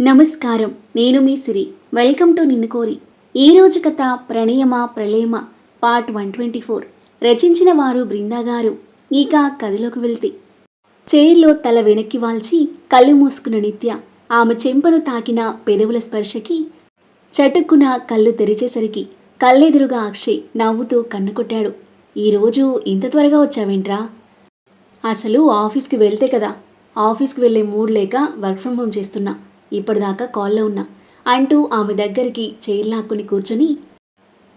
నమస్కారం. నేను మీ సిరి. Welcome to నిన్ను కోరి. ఈరోజు కథ ప్రణయమ ప్రళయమ పార్ట్ వన్ ట్వంటీ ఫోర్. రచించిన వారు బృందా గారు. ఇక కథలోకి వెళ్తే. చైర్లో తల వెనక్కి వాల్చి కళ్ళు మూసుకున్న నిత్య ఆమె చెంపను తాకిన పెదవుల స్పర్శకి చటుక్కున కళ్ళు తెరిచేసరికి కళ్ళెదురుగా అక్షయ్ నవ్వుతూ కన్ను కొట్టాడు. ఈరోజు ఇంత త్వరగా వచ్చావేంట్రా? అసలు ఆఫీస్కి వెళ్తే కదా. ఆఫీస్కి వెళ్ళే మూడ్ లేక వర్క్ ఫ్రమ్ హోమ్ చేస్తున్నా. ఇప్పటిదాకా కాల్లో ఉన్నా. అంటూ ఆమె దగ్గరికి చైర్లాక్కుని కూర్చొని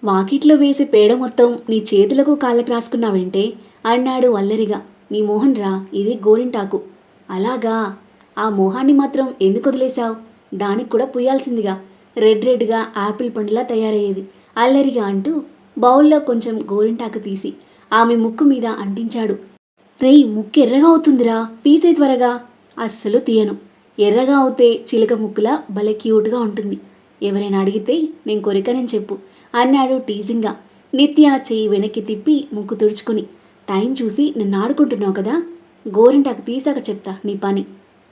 వాకిట్లో వేసి పేడ మొత్తం నీ చేతులకు కాళ్ళకు రాసుకున్నావేంటే? అన్నాడు అల్లరిగా. నీ మోహన్ రా ఇది గోరింటాకు. అలాగా? ఆ మోహాన్ని మాత్రం ఎందుకు వదిలేశావు? దానికి కూడా పుయ్యాల్సిందిగా. రెడ్ రెడ్గా యాపిల్ పండులా తయారయ్యేది. అల్లరిగా అంటూ బౌల్లో కొంచెం గోరింటాకు తీసి ఆమె ముక్కు మీద అంటించాడు. రేయ్ ముక్కు ఎర్రగా అవుతుందిరా. తీసే త్వరగా. అస్సలు తీయను. ఎర్రగా అవుతే చిలక ముక్కులా భలే క్యూట్గా ఉంటుంది. ఎవరైనా అడిగితే నేను కొరికనని చెప్పు. అన్నాడు టీజింగ్గా నిత్య చెయ్యి వెనక్కి తిప్పి ముక్కు తుడుచుకుని. టైం చూసి నన్ను ఆడుకుంటున్నావు కదా? గోరింటాకు తీసాక చెప్తా నీ పని.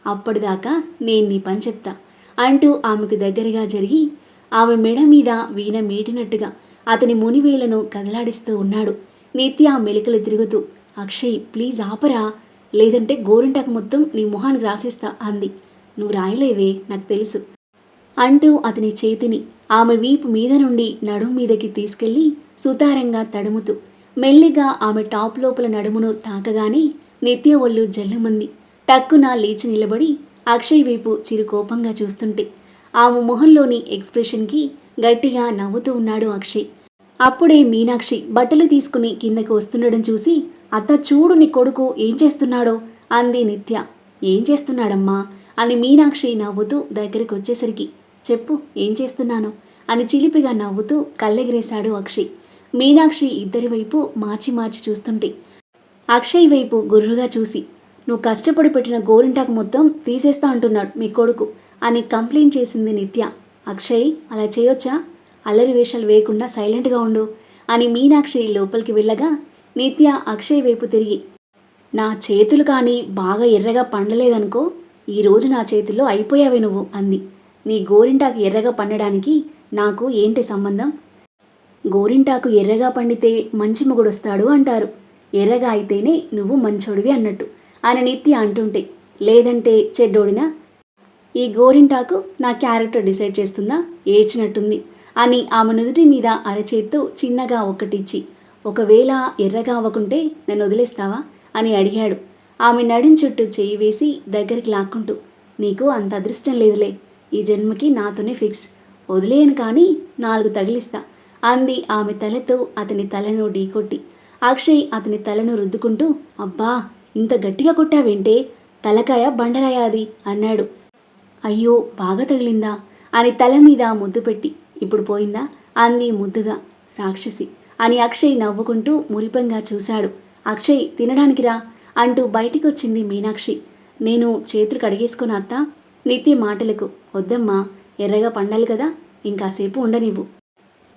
అప్పటిదాకా నేను నీ పని చెప్తా అంటూ ఆమెకు దగ్గరగా జరిగి ఆమె మెడ మీద వీణ మీటినట్టుగా అతని మునివేలను కదలాడిస్తూ ఉన్నాడు. నిత్య మెలికలు తిరుగుతూ అక్షయ్ ప్లీజ్ ఆపరా. లేదంటే గోరింటాకు మొత్తం నీ మొహానికి రాసిస్తా అంది. నువ్వు రాయలేవే నాకు తెలుసు. అంటూ అతని చేతిని ఆమె వీపు మీద నుండి నడుము మీదకి తీసుకెళ్ళి సుతారంగా తడుముతూ మెల్లిగా ఆమె టాప్ లోపల నడుమును తాకగానే నిత్య ఒళ్ళు జల్లుమంది. టక్కున లేచి నిలబడి అక్షయ్ వైపు చిరుకోపంగా చూస్తుంటే ఆమె మొహంలోని ఎక్స్ప్రెషన్కి గట్టిగా నవ్వుతూ ఉన్నాడు అక్షయ్. అప్పుడే మీనాక్షి బట్టలు తీసుకుని కిందకి వస్తుండడం చూసి అత్త చూడు నీ కొడుకు ఏం చేస్తున్నాడో? అంది నిత్య. ఏం చేస్తున్నాడమ్మా? అని మీనాక్షి నవ్వుతూ దగ్గరికి వచ్చేసరికి చెప్పు ఏం చేస్తున్నాను? అని చిలిపిగా నవ్వుతూ కళ్ళెగిరేశాడు అక్షయ్. మీనాక్షి ఇద్దరి వైపు మార్చి మార్చి చూస్తుంటే అక్షయ్ వైపు గుర్రుగా చూసి నువ్వు కష్టపడి పెట్టిన గోరింటాకు మొత్తం తీసేస్తా అంటున్నాడు మీ కొడుకు అని కంప్లైంట్ చేసింది నిత్య. అక్షయ్ అలా చేయొచ్చా? అల్లరి వేషాలు వేయకుండా సైలెంట్గా ఉండు అని మీనాక్షి లోపలికి వెళ్ళగా నిత్య అక్షయ్ వైపు తిరిగి నా చేతులు కానీ బాగా ఎర్రగా పండలేదనుకో ఈరోజు నా చేతిలో అయిపోయావే నువ్వు అంది. నీ గోరింటాకు ఎర్రగా పండడానికి నాకు ఏంటి సంబంధం? గోరింటాకు ఎర్రగా పండితే మంచి మొగుడొస్తాడు అంటారు. ఎర్రగా అయితేనే నువ్వు మంచోడివి అన్నట్టు అని నిత్య అంటుంటే లేదంటే చెడ్డోడినా? ఈ గోరింటాకు నా క్యారెక్టర్ డిసైడ్ చేస్తుందా? ఏడ్చినట్టుంది అని ఆమె నుదుటి మీద అరచేత్తో చిన్నగా ఒకటిచ్చి ఒకవేళ ఎర్రగా అవ్వకుంటే నన్ను వదిలేస్తావా? అని అడిగాడు. ఆమె నడిం చుట్టూ చేయి వేసి దగ్గరికి లాక్కుంటూ నీకు అంత అదృష్టం లేదులే. ఈ జన్మకి నాతోనే ఫిక్స్. వదిలేయను కానీ నాలుగు తగిలిస్తా అంది ఆమె తలతో అతని తలను ఢీకొట్టి. అక్షయ్ అతని తలను రుద్దుకుంటూ అబ్బా ఇంత గట్టిగా కొట్టావేంటే? తలకాయ బండరాయ అది అన్నాడు. అయ్యో బాగా తగిలిందా? అని తల మీద ముద్దు పెట్టి ఇప్పుడు పోయిందా? అంది ముద్దుగా రాక్షసి. అని అక్షయ్ నవ్వుకుంటూ మురిపంగా చూశాడు. అక్షయ్ తినడానికి రా. అంటూ బయటికి వచ్చింది మీనాక్షి. నేను చేతులు కడిగేసుకుని అత్త నిత్య మాటలకు వద్దమ్మా ఎర్రగా పండాలి కదా ఇంకాసేపు ఉండనివ్వు.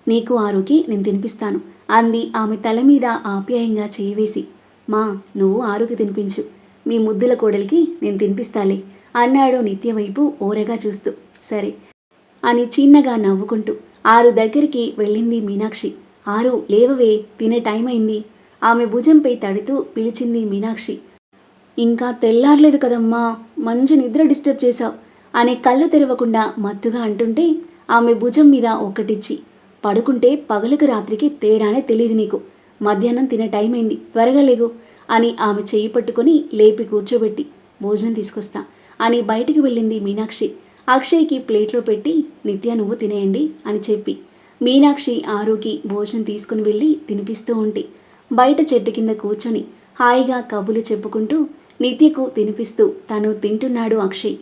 నీకు ఆరుకి నేను తినిపిస్తాను అంది ఆమె తల మీద ఆప్యాయంగా చేయివేసి మా నువ్వు ఆరుకి తినిపించు. మీ ముద్దుల కోడలికి నేను తినిపిస్తాలే అన్నాడు నిత్య వైపు ఓరగా చూస్తూ. సరే అని చిన్నగా నవ్వుకుంటూ. ఆరు దగ్గరికి వెళ్ళింది మీనాక్షి. ఆరు లేవవే తినే టైం అయింది. ఆమె భుజంపై తడుతూ పిలిచింది మీనాక్షి. ఇంకా తెల్లారలేదు కదమ్మా మంచి నిద్ర డిస్టర్బ్ చేశావు అనే కళ్ళు తెరవకుండా మత్తుగా అంటుంటే ఆమె భుజం మీద ఒక్కటిచ్చి పడుకుంటే పగలకు రాత్రికి తేడానే తెలియదు నీకు. మధ్యాహ్నం తినే టైం అయింది త్వరగా లేగు అని ఆమె చెయ్యి పట్టుకొని లేపి కూర్చోబెట్టి భోజనం తీసుకొస్తా అని బయటికి వెళ్ళింది మీనాక్షి. అక్షయ్కి ప్లేట్లో పెట్టి నిత్య నువ్వు తినేయండి అని చెప్పి మీనాక్షి ఆరుకి భోజనం తీసుకుని వెళ్ళి తినిపిస్తూ ఉంటే బయట చెట్టు కింద కూర్చొని హాయిగా కబులు చెప్పుకుంటూ నిత్యకు తినిపిస్తూ తను తింటున్నాడు అక్షయ్.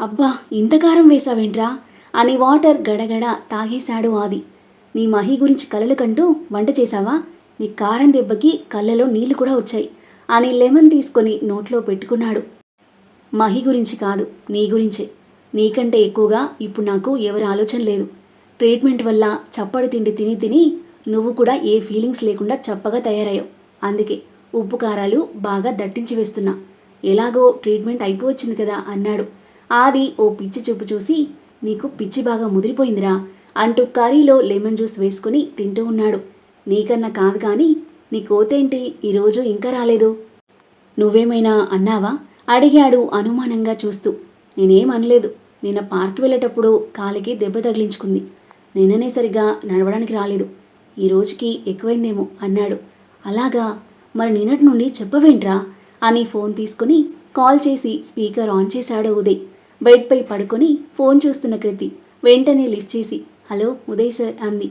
అబ్బా ఇంత కారం వేశావేంట్రా? అని వాటర్ గడగడ తాగేశాడు ఆది. నీ మహి గురించి కలలు కంటూ వంట చేశావా? నీ కారం దెబ్బకి కళ్ళలో నీళ్ళు కూడా వచ్చాయి అని లెమన్ తీసుకొని నోట్లో పెట్టుకున్నాడు. మహి గురించి కాదు నీ గురించే. నీకంటే ఎక్కువగా ఇప్పుడు నాకు ఎవరి ఆలోచన లేదు. ట్రీట్మెంట్ వల్ల చప్పడి తిండి తిని తిని నువ్వు కూడా ఏ ఫీలింగ్స్ లేకుండా చప్పగా తయారయ్యావు. అందుకే ఉప్పు కారాలు బాగా దట్టించి వేస్తున్నా. ఎలాగో ట్రీట్మెంట్ అయిపోవచ్చింది కదా అన్నాడు. ఆది ఓ పిచ్చి చూపు చూసి నీకు పిచ్చి బాగా ముదిరిపోయిందిరా అంటూ కర్రీలో లెమన్ జ్యూస్ వేసుకుని తింటూ ఉన్నాడు. నీకన్నా కాదు కానీ నీ కోతేంటి? ఈరోజు ఇంకా రాలేదు. నువ్వేమైనా అన్నావా? అడిగాడు అనుమానంగా చూస్తూ. నేనేం అనలేదు. నిన్న పార్క్ వెళ్ళేటప్పుడు కాలికి దెబ్బ తగిలించుకుంది. నిన్ననే సరిగా నడవడానికి రాలేదు. ఈ రోజుకి ఎక్కువైందేమో అన్నాడు. అలాగా? మరి నిన్నటి నుండి చెప్పవేంట్రా? అని ఫోన్ తీసుకుని కాల్ చేసి స్పీకర్ ఆన్ చేశాడు ఉదయ్. బెడ్పై పడుకొని ఫోన్ చూస్తున్న కృతి వెంటనే లిఫ్ట్ చేసి హలో ఉదయ్ సార్ అంది.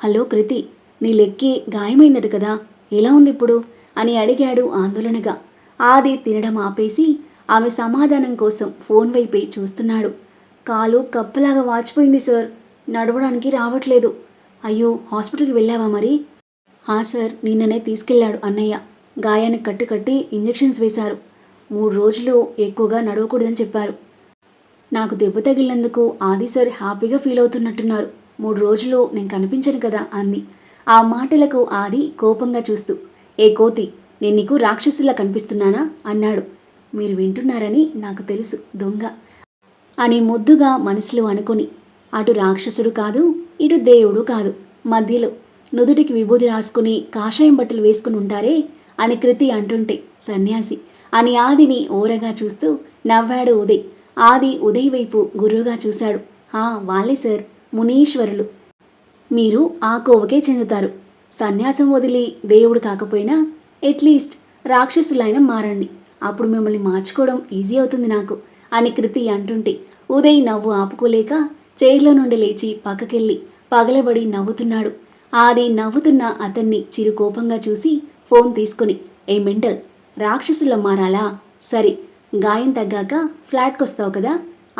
హలో కృతి నీ లెక్కి గాయమైందట కదా ఎలా ఉంది ఇప్పుడు? అని అడిగాడు ఆందోళనగా. ఆది తినడం ఆపేసి ఆమె సమాధానం కోసం ఫోన్ వైపే చూస్తున్నాడు. కాలు కప్పలాగా వాచిపోయింది సార్. నడవడానికి రావట్లేదు. అయ్యో హాస్పిటల్కి వెళ్ళావా మరి? ఆ సార్ నిన్ననే తీసుకెళ్ళాడు అన్నయ్య. గాయానికి కట్టు కట్టి ఇంజెక్షన్స్ వేశారు. మూడు రోజులు ఎక్కువగా నడవకూడదని చెప్పారు. నాకు దెబ్బ తగిలినందుకు ఆది సార్ హ్యాపీగా ఫీల్ అవుతున్నట్టున్నారు. మూడు రోజులు నేను కనిపించను కదా అంది. ఆ మాటలకు ఆది కోపంగా చూస్తూ ఏ కోతి నేను నీకు రాక్షసులా కనిపిస్తున్నానా? అన్నాడు. మీరు వింటున్నారని నాకు తెలుసు దొంగ అని ముద్దుగా మనసులో అనుకొని అటు రాక్షసుడు కాదు ఇటు దేవుడు కాదు. మధ్యలో నుదుటికి విభూది రాసుకుని కాషాయం బట్టలు వేసుకుని ఉంటారే అని కృతి అంటుంటే సన్యాసి! అని ఆదిని ఓరగా చూస్తూ నవ్వాడు ఉదయ్. ఆది ఉదయ్ వైపు గురువుగా చూశాడు. ఆ వాళ్ళే సార్ మునీశ్వరులు. మీరు ఆ కోవకే చెందుతారు. సన్యాసం వదిలి దేవుడు కాకపోయినా అట్లీస్ట్ రాక్షసులైన మారండి. అప్పుడు మిమ్మల్ని మార్చుకోవడం ఈజీ అవుతుంది నాకు అని కృతి అంటుంటే ఉదయ్ నవ్వు ఆపుకోలేక చైర్లో నుండి లేచి పక్కకెళ్ళి పగలబడి నవ్వుతున్నాడు. ఆది నవ్వుతున్న అతన్ని చిరు కోపంగా చూసి ఫోన్ తీసుకుని ఏ మెంటల్ రాక్షసుల మారాలా? సరే గాయం తగ్గాక ఫ్లాట్కి వస్తావు కదా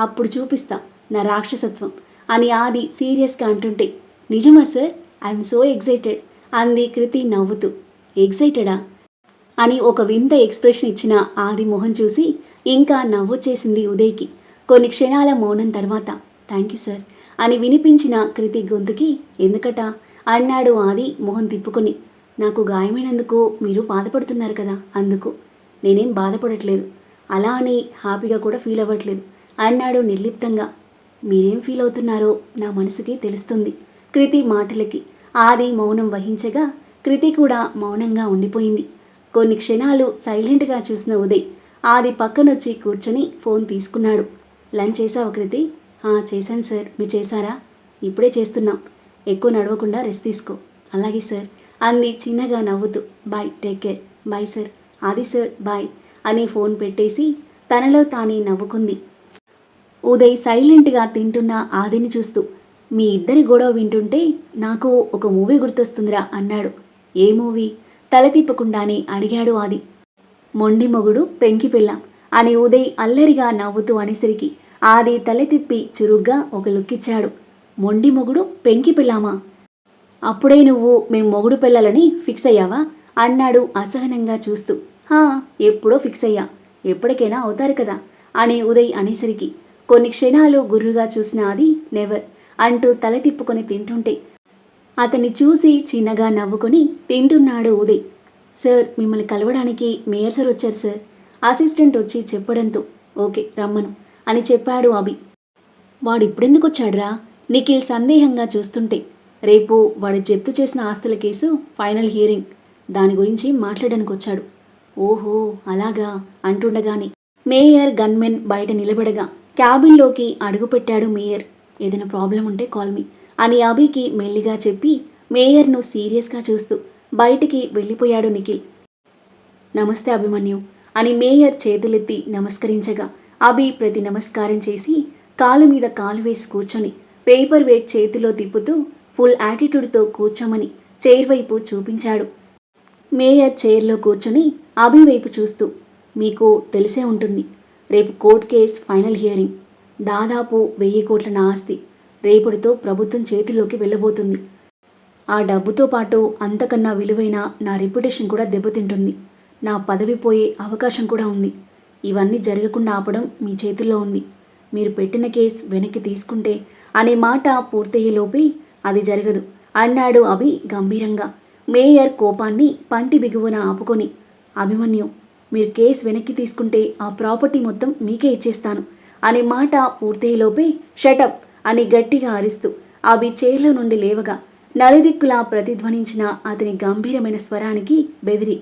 అప్పుడు చూపిస్తా నా రాక్షసత్వం అని ఆది సీరియస్గా అంటుంటే నిజమా సార్? ఐఎమ్ సో ఎగ్జైటెడ్ అంది కృతి నవ్వుతూ. ఎగ్జైటెడా అని ఒక వింత ఎక్స్ప్రెషన్ ఇచ్చిన ఆది మొహం చూసి ఇంకా నవ్వొచ్చేసింది ఉదయ్కి. కొన్ని క్షణాల మౌనం తర్వాత థ్యాంక్ యూ సార్ అని వినిపించిన కృతి గొంతుకి ఎందుకట? అన్నాడు ఆది మొహం తిప్పుకొని. నాకు గాయమైనందుకు మీరు బాధపడుతున్నారు కదా అందుకు. నేనేం బాధపడట్లేదు. అలా అని హ్యాపీగా కూడా ఫీల్ అవ్వట్లేదు. అన్నాడు నిర్లిప్తంగా. మీరేం ఫీల్ అవుతున్నారో నా మనసుకి తెలుస్తుంది. కృతి మాటలకి ఆది మౌనం వహించగా కృతి కూడా మౌనంగా ఉండిపోయింది. కొన్ని క్షణాలు సైలెంట్గా చూసిన ఉదయ్ ఆది పక్కనొచ్చి కూర్చొని ఫోన్ తీసుకున్నాడు. లంచ్ చేశావు కృతి? చేశాను సార్. మీరు చేశారా? ఇప్పుడే చేస్తున్నాం. ఎక్కువ నడవకుండా రెస్ట్ తీసుకో. అలాగే సార్. అంది. చిన్నగా నవ్వుతూ. Bye take care. Bye sir. అది సార్ బాయ్ అని ఫోన్ పెట్టేసి తనలో తానే నవ్వుకుంది. ఉదయ్ సైలెంట్గా తింటున్న ఆదిని చూస్తూ మీ ఇద్దరి గొడవ వింటుంటే నాకు ఒక మూవీ గుర్తొస్తుందిరా అన్నాడు. ఏ మూవీ? తల తిప్పకుండానే అడిగాడు ఆది. మొండి మొగుడు పెంకి పిల్ల అని ఉదయ్ అల్లరిగా నవ్వుతూ అనేసరికి ఆది తలెతిప్పి చురుగ్గా ఒక లుక్కిచ్చాడు మొండి మొగుడు పెంకి పిల్లామా అప్పుడే నువ్వు మేం మొగుడు పిల్లలని ఫిక్స్ అయ్యావా? అన్నాడు అసహనంగా చూస్తూ. హా ఎప్పుడో ఫిక్స్ అయ్యా. ఎప్పటికైనా అవుతారు కదా? అని ఉదయ్ అనేసరికి. కొన్ని క్షణాలు గుర్రుగా చూసిన అది నెవర్ అంటూ తల తిప్పుకొని తింటుంటే. అతన్ని చూసి చిన్నగా నవ్వుకొని తింటున్నాడు ఉదయ్. సార్ మిమ్మల్ని కలవడానికి మేయర్ సార్ వచ్చారు సార్. అసిస్టెంట్ వచ్చి చెప్పడంతో. ఓకే రమ్మను. అని చెప్పాడు అభి. వాడిప్పుడెందుకు వచ్చాడురా నిఖిల్ సందేహంగా చూస్తుంటే. రేపు వాడు జప్తు చేసిన ఆస్తుల కేసు ఫైనల్ హియరింగ్. దాని గురించి మాట్లాడడానికి వచ్చాడు ఓహో అలాగా అంటుండగానే. మేయర్ గన్మెన్ బయట నిలబడగా క్యాబిన్లోకి అడుగుపెట్టాడు మేయర్. ఏదైనా ప్రాబ్లం ఉంటే కాల్ మీ అని అభికి మెల్లిగా చెప్పి మేయర్ను సీరియస్గా చూస్తూ బయటికి వెళ్ళిపోయాడు నిఖిల్. నమస్తే అభిమన్యు అని మేయర్ చేతులెత్తి నమస్కరించగా అభి ప్రతి నమస్కారం చేసి కాలు మీద కాలు వేసి కూర్చొని పేపర్ వెయిట్ చేతిలో తిప్పుతూ ఫుల్ యాటిట్యూడ్తో కూర్చోమని చైర్ వైపు చూపించాడు. మేయర్ చైర్లో కూర్చొని అభి వైపు చూస్తూ మీకు తెలిసే ఉంటుంది రేపు కోర్ట్ కేస్ ఫైనల్ హియరింగ్. దాదాపు వెయ్యి కోట్ల నా ఆస్తి. రేపటితో ప్రభుత్వం చేతిలోకి వెళ్ళబోతుంది. ఆ డబ్బుతో పాటు అంతకన్నా విలువైన నా రెప్యుటేషన్ కూడా దెబ్బతింటుంది. నా పదవి పోయే అవకాశం కూడా ఉంది. ఇవన్నీ జరగకుండా ఆపడం మీ చేతుల్లో ఉంది. మీరు పెట్టిన కేసు వెనక్కి తీసుకుంటే అనే మాట పూర్తయ్యేలోపే అది జరగదు. అన్నాడు అభి గంభీరంగా. మేయర్ కోపాన్ని పంటి బిగువన ఆపుకొని అభిమన్యు మీరు కేసు వెనక్కి తీసుకుంటే ఆ ప్రాపర్టీ మొత్తం మీకే ఇచ్చేస్తాను అనే మాట పూర్తయ్యేలోపే షటప్ అని గట్టిగా అరుస్తూ అభి చైర్లో నుండి లేవగా నలుదిక్కులా ప్రతిధ్వనించిన అతని గంభీరమైన స్వరానికి బెదిరి.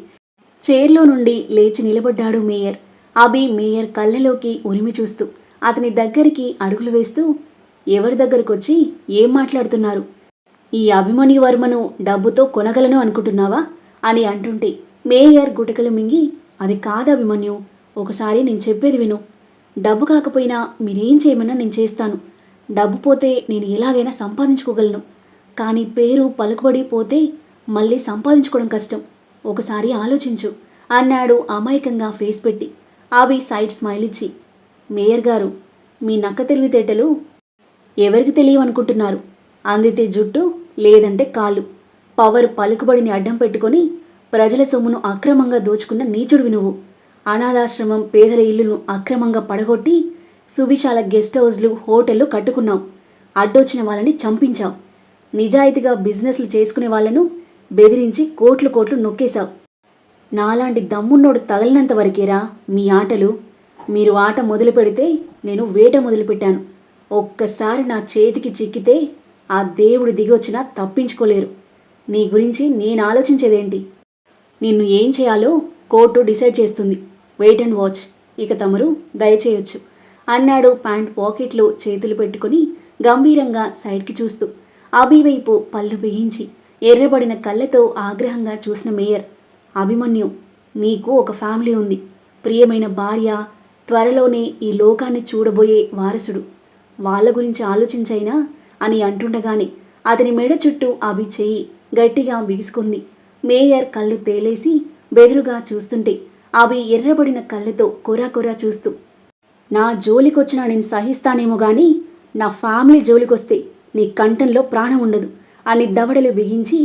చైర్లో నుండి లేచి నిలబడ్డాడు మేయర్. అభి మేయర్ కళ్ళలోకి ఉరిమి చూస్తూ అతని దగ్గరికి అడుగులు వేస్తూ ఎవరి దగ్గరకొచ్చి ఏం మాట్లాడుతున్నారు? ఈ అభిమన్యు వర్మను డబ్బుతో కొనగలను అనుకుంటున్నావా? అని అంటుంటే మేయర్ గుటకలు మింగి అది కాదు అభిమన్యు ఒకసారి నేను చెప్పేది విను. డబ్బు కాకపోయినా మీరేం చేయమన్నా నేను చేస్తాను. డబ్బు పోతే నేను ఎలాగైనా సంపాదించుకోగలను. కానీ పేరు పలుకుబడి పోతే మళ్ళీ సంపాదించుకోవడం కష్టం. ఒకసారి ఆలోచించు అన్నాడు అమాయకంగా ఫేస్ పెట్టి. అవి సైడ్ స్మైల్ ఇచ్చి మేయర్ గారు మీ నక్క తెలివితేటలు ఎవరికి తెలియవనుకుంటున్నారు? అందితే జుట్టు లేదంటే కాళ్ళు. పవర్ పలుకుబడిని అడ్డం పెట్టుకొని ప్రజల సొమ్మును అక్రమంగా దోచుకున్న నీచుడివి నువ్వు. అనాథాశ్రమం పేదల ఇల్లును అక్రమంగా పడగొట్టి సువిశాల గెస్ట్ హౌస్లు హోటళ్ళు కట్టుకున్నావు. అడ్డొచ్చిన వాళ్ళని చంపించావు. నిజాయితీగా బిజినెస్లు చేసుకునే వాళ్ళను బెదిరించి కోట్లు కోట్లు నొక్కేశావు. నాలాంటి దమ్మున్నోడు తగలినంత వరకేరా మీ ఆటలు? మీరు ఆట మొదలు పెడితే నేను వేట మొదలుపెట్టాను ఒక్కసారి నా చేతికి చిక్కితే ఆ దేవుడు దిగొచ్చినా తప్పించుకోలేరు. నీ గురించి నేను ఆలోచించేదేంటి? నిన్ను ఏం చేయాలో కోర్టు డిసైడ్ చేస్తుంది. Wait and watch. ఇక తమరు దయచేయొచ్చు. అన్నాడు ప్యాంట్ పాకెట్లో చేతులు పెట్టుకుని గంభీరంగా సైడ్కి చూస్తూ. అభివైపు పళ్ళు బిగించి ఎర్రబడిన కళ్ళతో ఆగ్రహంగా చూసిన మేయర్. అభిమన్యు నీకు ఒక ఫ్యామిలీ ఉంది. ప్రియమైన భార్య త్వరలోనే ఈ లోకాన్ని చూడబోయే వారసుడు. వాళ్ళ గురించి ఆలోచించైనా అని అంటుండగానే అతని మెడ చుట్టూ అభి చెయ్యి గట్టిగా బిగుసుకుంది. మేయర్ కళ్ళు తేలేసి బెదురుగా చూస్తుంటే అవి ఎర్రబడిన కళ్ళతో కొరాకొరా చూస్తూ నా జోలికొచ్చినా నేను సహిస్తానేమో గాని నా ఫ్యామిలీ జోలికొస్తే నీ కంఠంలో ప్రాణం ఉండదు అని దవడలు బిగించి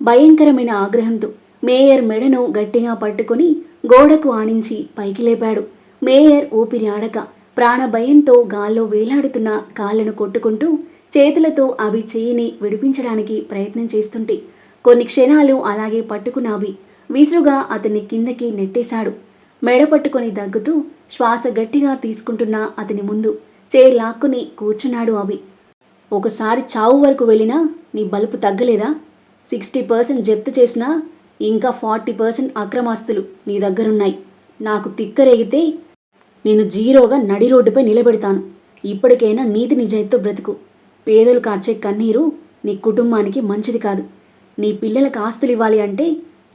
భయంకరమైన ఆగ్రహంతో మేయర్ మెడను గట్టిగా పట్టుకొని గోడకు ఆనించి పైకి లేపాడు. మేయర్ ఊపిరి ఆడక ప్రాణభయంతో గాల్లో వేలాడుతున్న కాళ్ళను కొట్టుకుంటూ చేతులతో అవి చేయిని విడిపించడానికి ప్రయత్నం చేస్తుంటే కొన్ని క్షణాలు అలాగే పట్టుకున్న అవి విసురుగా అతన్ని కిందకి నెట్టేశాడు. మెడ పట్టుకొని దగ్గుతూ శ్వాస గట్టిగా తీసుకుంటున్న అతని ముందు చేయి లాక్కుని కూర్చున్నాడు అవి. ఒకసారి చావు వరకు వెళ్ళినా నీ బలుపు తగ్గలేదా? సిక్స్టీ పర్సెంట్ జప్తు చేసినా ఇంకా ఫార్టీ పర్సెంట్ అక్రమాస్తులు నీ దగ్గరున్నాయి. నాకు తిక్కరేగితే నేను జీరోగా నడి రోడ్డుపై నిలబెడతాను. ఇప్పటికైనా నీతి నిజాయితీతో బ్రతుకు. పేదలు కార్చే కన్నీరు నీ కుటుంబానికి మంచిది కాదు. నీ పిల్లలకు ఆస్తులు ఇవ్వాలి అంటే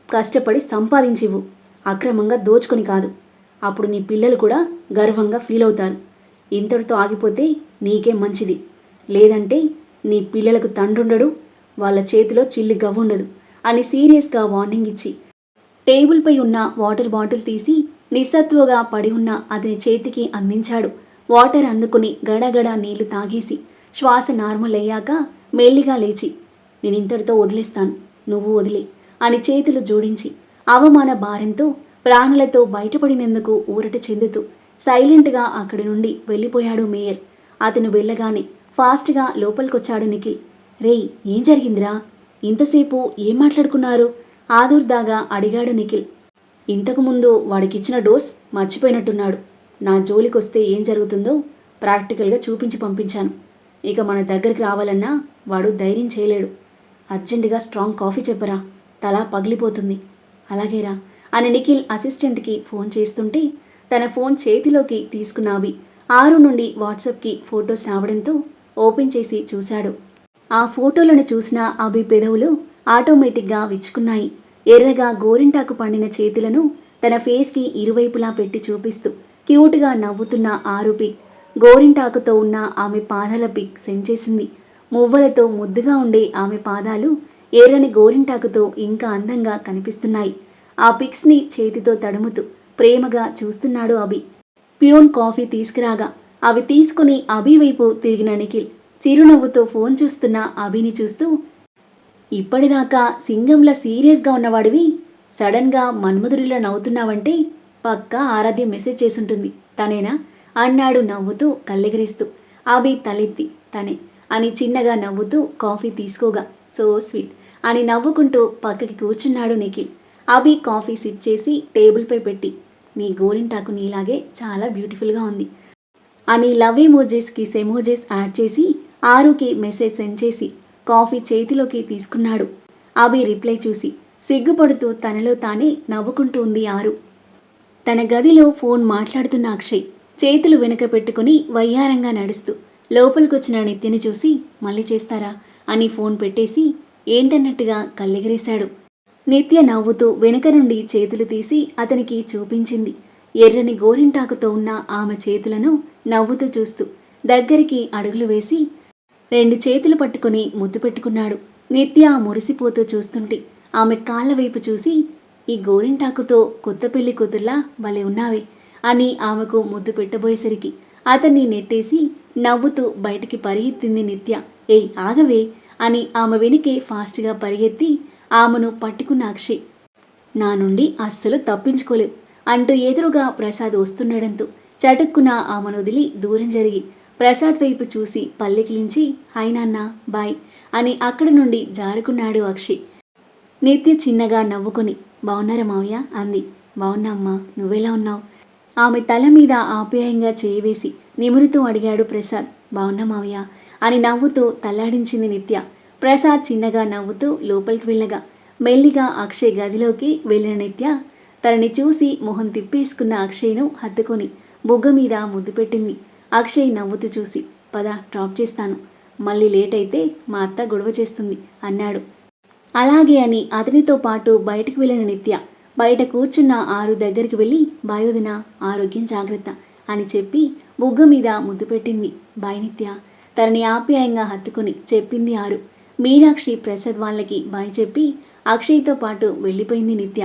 కష్టపడి సంపాదించివు అక్రమంగా దోచుకొని కాదు. అప్పుడు నీ పిల్లలు కూడా గర్వంగా ఫీల్ అవుతారు. ఇంతటితో ఆగిపోతే నీకే మంచిది. లేదంటే నీ పిల్లలకు తండ్రుండడు. వాళ్ళ చేతిలో చిల్లి గవ్వుండదు. అని సీరియస్గా వార్నింగ్ ఇచ్చి టేబుల్పై ఉన్న వాటర్ బాటిల్ తీసి నిస్సత్వగా పడి ఉన్న అతని చేతికి అందించాడు. వాటర్ అందుకుని గడగడ నీళ్ళు తాగేసి శ్వాస నార్మల్ అయ్యాక మెల్లిగా లేచి నేను ఇంతటితో వదిలేస్తాను నువ్వు వదిలే అని చేతులు జోడించి అవమాన భారంతో ప్రాణులతో బయటపడినందుకు ఊరట చెందుతూ సైలెంట్గా అక్కడి నుండి వెళ్ళిపోయాడు మేయర్. అతను వెళ్ళగానే ఫాస్ట్గా లోపలికొచ్చాడు నిఖిల్. రేయ్ ఏం జరిగిందిరా? ఇంతసేపు ఏం మాట్లాడుకున్నారు? ఆదుర్దాగా అడిగాడు నిఖిల్. ఇంతకుముందు వాడికిచ్చిన డోస్ మర్చిపోయినట్టున్నాడు. నా జోలికొస్తే ఏం జరుగుతుందో ప్రాక్టికల్గా చూపించి పంపించాను. ఇక మన దగ్గరికి రావాలన్నా వాడు ధైర్యం చేయలేడు. అర్జెంటుగా స్ట్రాంగ్ కాఫీ చెప్పరా. తల పగిలిపోతుంది. అలాగేరా అని నిఖిల్ అసిస్టెంట్కి ఫోన్ చేస్తుంటే తన ఫోన్ చేతిలోకి తీసుకున్నావి ఆరు నుండి వాట్సాప్కి ఫొటోస్ రావడంతో ఓపెన్ చేసి చూశాడు. ఆ ఫోటోలను చూసిన అభి పెదవులు ఆటోమేటిక్గా విచ్చుకున్నాయి. ఎర్రగా గోరింటాకు పండిన చేతులను తన ఫేస్కి ఇరువైపులా పెట్టి చూపిస్తూ క్యూట్గా నవ్వుతున్న ఆరు పిక్ గోరింటాకుతో ఉన్న ఆమె పాదాల పిక్ సెండ్ చేసింది. మువ్వలతో ముద్దుగా ఉండే ఆమె పాదాలు ఎర్రని గోరింటాకుతో ఇంకా అందంగా కనిపిస్తున్నాయి. ఆ పిక్స్ని చేతితో తడుముతూ ప్రేమగా చూస్తున్నాడు అభి. ప్యూన్ కాఫీ తీసుకురాగా అవి తీసుకుని అభి వైపు తిరిగిన నిఖిల్. చిరునవ్వుతో ఫోన్ చూస్తున్న అభిని చూస్తూ ఇప్పటిదాకా సింగంలా సీరియస్గా ఉన్నవాడివి సడన్గా మన్మధుడిలా నవ్వుతున్నావంటే పక్కా ఆరాధ్య మెసేజ్ చేసుంటుంది. తనేనా? అన్నాడు నవ్వుతూ కళ్ళెగిరిస్తూ. అభి తలెత్తి తనే అని చిన్నగా నవ్వుతూ కాఫీ తీసుకోగా. సో స్వీట్ అని నవ్వుకుంటూ పక్కకి కూర్చున్నాడు నిఖిల్. అభి కాఫీ సిప్ చేసి టేబుల్పై పెట్టి నీ గోరింటాకు నీలాగే చాలా బ్యూటిఫుల్గా ఉంది అని love emojis kiss emojis add చేసి ఆరుకి మెసేజ్ సెండ్ చేసి కాఫీ చేతిలోకి తీసుకున్నాడు. అభి రిప్లై చూసి సిగ్గుపడుతూ తనలో తానే నవ్వుకుంటూ ఉంది ఆరు. తన గదిలో ఫోన్ మాట్లాడుతున్న అక్షయ్ చేతులు వెనుక పెట్టుకుని వయ్యారంగా నడుస్తూ లోపలికొచ్చిన నిత్యని చూసి మళ్ళీ చేస్తారా? అని ఫోన్ పెట్టేసి ఏంటన్నట్టుగా కళ్ళెగిరేశాడు. నిత్య నవ్వుతూ వెనుక నుండి చేతులు తీసి అతనికి చూపించింది. ఎర్రని గోరింటాకుతో ఉన్న ఆమె చేతులను నవ్వుతూ చూస్తూ దగ్గరికి అడుగులు వేసి రెండు చేతులు పట్టుకుని ముద్దు పెట్టుకున్నాడు. నిత్య మురిసిపోతూ చూస్తుంటే ఆమె కాళ్ళ వైపు చూసి ఈ గోరింటాకుతో కొత్త పెళ్ళి కూతుర్లా? భలే ఉన్నావే అని ఆమెకు ముద్దు పెట్టబోయేసరికి అతన్ని నెట్టేసి నవ్వుతూ బయటికి పరిగెత్తింది నిత్య. ఏయ్ ఆగవే అని ఆమె వెనుకే ఫాస్ట్గా పరిగెత్తి ఆమెను పట్టుకున్న అక్షయ్ నా నుండి అస్సలు తప్పించుకోలేవు అంటూ ఎదురుగా ప్రసాద్ వస్తుండడంతో చటుక్కున ఆమెను వదిలి దూరం జరిగి ప్రసాద్ వైపు చూసి పల్లెకిలించి హాయ్ నాన్న బాయ్ అని అక్కడి నుండి జారుకున్నాడు అక్షయ్ నిత్య చిన్నగా నవ్వుకొని బావున్నారా మావయ్య? అంది. బావున్నామ్మా నువ్వెలా ఉన్నావు? ఆమె తల మీద ఆప్యాయంగా చేయవేసి నిమురుతూ అడిగాడు ప్రసాద్. బావున్నా మావయ్య అని నవ్వుతూ తల్లాడించింది నిత్య. ప్రసాద్ చిన్నగా నవ్వుతూ లోపలికి వెళ్ళగా మెల్లిగా అక్షయ్ గదిలోకి వెళ్ళిన నిత్య తనని చూసి మొహం తిప్పేసుకున్న అక్షయ్ను హత్తుకొని బుగ్గ మీద ముద్దు పెట్టింది. అక్షయ్ నవ్వుతూ చూసి పద డ్రాప్ చేస్తాను. మళ్ళీ లేట్ అయితే మా అత్త గొడవ చేస్తుంది అన్నాడు. అలాగే అని అతనితో పాటు బయటికి వెళ్ళిన నిత్య బయట కూర్చున్న ఆరు దగ్గరికి వెళ్ళి బాయోదిన ఆరోగ్యం జాగ్రత్త అని చెప్పి బుగ్గ మీద ముద్దు పెట్టింది. బాయ్ నిత్య తనని ఆప్యాయంగా హత్తుకుని చెప్పింది ఆరు. మీనాక్షి ప్రసాద్ వాళ్ళకి బాయ్ చెప్పి అక్షయ్తో పాటు వెళ్ళిపోయింది నిత్య.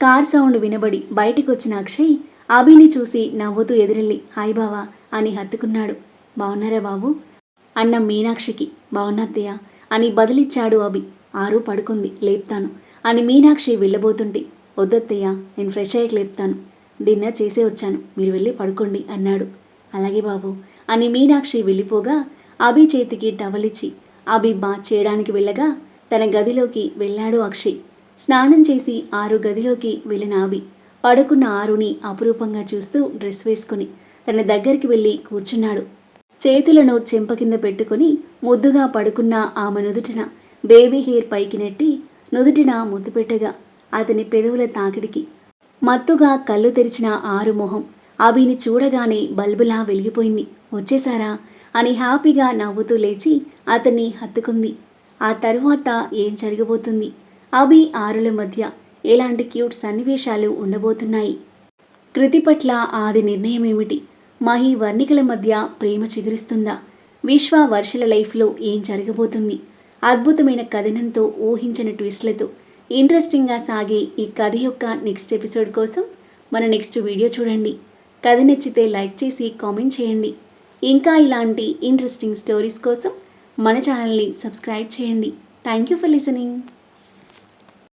కార్ సౌండ్ వినబడి బయటికి వచ్చిన అక్షయ్ అభిని చూసి నవ్వుతూ ఎదురెళ్ళి హాయ్ బావా అని హత్తుకున్నాడు. బాగున్నారా బాబు? అన్న మీనాక్షికి బాగున్నత్తయ్య అని బదిలిచ్చాడు అభి. ఆరు పడుకుంది లేపుతాను అని మీనాక్షి వెళ్ళబోతుంటే వద్దత్తయ్య నేను ఫ్రెష్ అయ్యాక లేపుతాను. డిన్నర్ చేసే వచ్చాను మీరు వెళ్ళి పడుకోండి అన్నాడు. అలాగే బాబు అని మీనాక్షి వెళ్ళిపోగా అభి చేతికి టవలిచ్చి అభి బాత్ చేయడానికి వెళ్ళగా తన గదిలోకి వెళ్ళాడు అక్షయ్. స్నానం చేసి ఆరు గదిలోకి వెళ్ళిన అభి పడుకున్న ఆరుని అపురూపంగా చూస్తూ డ్రెస్ వేసుకుని తన దగ్గరికి వెళ్ళి కూర్చున్నాడు. చేతులను చెంప కింద పెట్టుకుని ముద్దుగా పడుకున్న ఆమె నుదుటిన బేబీ హెయిర్ పైకి నెట్టి నుదుటిన ముద్దు పెట్టగా అతని పెదవుల తాకిడికి మత్తుగా కళ్ళు తెరిచిన ఆరు మొహం అభిని చూడగానే బల్బులా వెలిగిపోయింది. వచ్చేసారా అని హ్యాపీగా నవ్వుతూ లేచి అతన్ని హత్తుకుంది. ఆ తరువాత ఏం జరగబోతుంది? అభి ఆరుల మధ్య ఎలాంటి క్యూట్ సన్నివేశాలు ఉండబోతున్నాయి? కృతి పట్ల ఆది నిర్ణయం ఏమిటి మహి వర్ణికల మధ్య ప్రేమ చిగురిస్తుందా? విశ్వ వర్షల లైఫ్లో ఏం జరగబోతుంది? అద్భుతమైన కథనంతో ఊహించిన ట్విస్ట్లతో ఇంట్రెస్టింగ్గా సాగే ఈ కథ యొక్క నెక్స్ట్ ఎపిసోడ్ కోసం మన నెక్స్ట్ వీడియో చూడండి. కథ నచ్చితే లైక్ చేసి కామెంట్ చేయండి. ఇంకా ఇలాంటి ఇంట్రెస్టింగ్ స్టోరీస్ కోసం మన ఛానల్ని సబ్స్క్రైబ్ చేయండి. Thank you for listening.